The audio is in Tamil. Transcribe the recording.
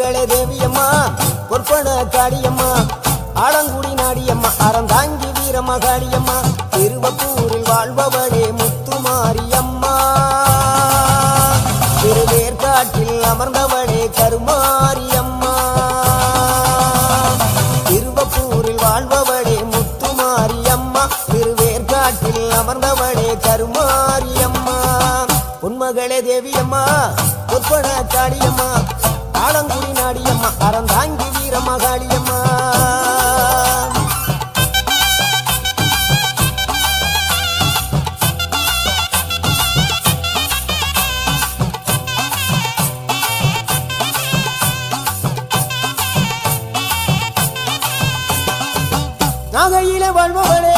வேளை தேவியம்மா பொற்பன காடியம்மா ஆலங்குடி நாடியம்மா அறந்தாங்கி வீரமகாளியம்மா திருவப்பூரில் வாழ்பவளே முத்துமாரியம்மா. திருவேற்காட்டில் அமர்ந்தவளே கருமாரியம்மா. திருவப்பூரில் வாழ்பவளே முத்துமாரியம்மா திருவேற்காட்டில் அமர்ந்தவளே கருமாரியம்மா. உன்மகளே தேவியம்மா பொற்பன காளியம்மா காளியம்மா அறந்தாங்கி வீரம்மா காளியம்மா நகையில வாழ்பவளே